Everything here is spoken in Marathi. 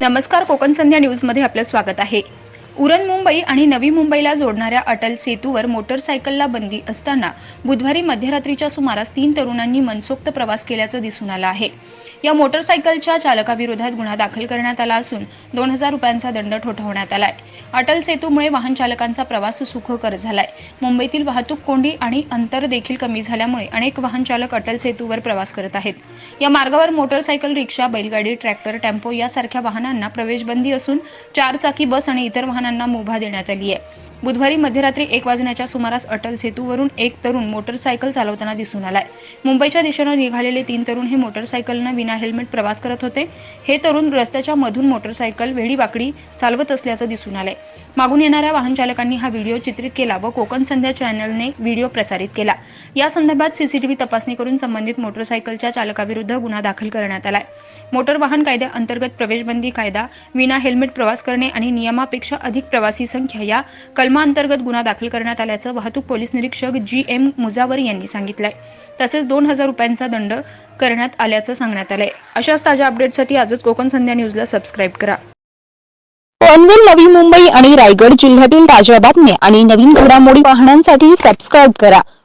नमस्कार कोकण संध्या न्यूजमध्ये आपलं स्वागत आहे. उरण मुंबई आणि नवी मुंबईला जोडणाऱ्या अटल सेतूवर मोटरसायकलला बंदी असताना बुधवारी मध्यरात्रीच्या सुमारास तीन तरुणांनी मनसोक्त प्रवास केल्याचं दिसून आलं आहे. या मोटरसायकलच्या चालकाविरोधात गुन्हा दाखल करण्यात आला असून दोन हजार रुपयांचा दंड ठोठावण्यात आलाय. अटल सेतूमुळे वाहन चालकांचा प्रवास सुखकर झालाय. मुंबईतील वाहतूक कोंडी आणि अंतर देखील कमी झाल्यामुळे अनेक वाहन चालक अटल सेतूवर प्रवास करत आहेत. या मार्गावर मोटरसायकल रिक्षा बैलगाडी ट्रॅक्टर टेम्पो यासारख्या वाहनांना प्रवेशबंदी असून चारचाकी बस आणि इतर वाहन वाहनांना मुभा देण्यात आली आहे. बुधवारी मध्यरात्री एक वाजण्याच्या सुमारास अटल सेतूवरून एक तरुण मोटरसायकल चालवताना दिसून आलाय. मुंबईच्या दिशेनं निघालेले तीन तरुण हे मोटरसायकलनं विना हेल्मेट प्रवास करत होते. हे तरुण रस्त्याच्या मधून मोटरसायकल वेडीवाकडी चालवत असल्याचं दिसून आलंय. मागून येणाऱ्या वाहन चालकांनी हा व्हिडिओ चित्रित केला व कोकण संध्या चॅनलने व्हिडिओ प्रसारित केला. या संदर्भात सीसीटीव्ही तपासणी करून संबंधित मोटरसायकलच्या चालकाविरुद्ध गुन्हा दाखल करण्यात आलाय. मोटर वाहन कायद्याअंतर्गत प्रवेशबंदी कायदा विना हेल्मेट प्रवास करणे आणि नियमापेक्षा अधिक प्रवासी संख्या या कलमाअंतर्गत गुन्हा दाखल करण्यात आल्याचं वाहतूक पोलीस निरीक्षक जी एम मुजावर यांनी सांगितलंय. तसेच दोन हजार रुपयांचा दंड करण्यात आल्याचं सांगण्यात आलंय. अशाच ताज्या अपडेटसाठी आजच कोकण संध्या न्यूजला सबस्क्राईब करा. पनवेल नवी मुंबई आणि रायगड जिल्ह्यातील ताज्या बातम्या आणि नवीन घडामोडी पाहण्यासाठी सबस्क्राईब करा.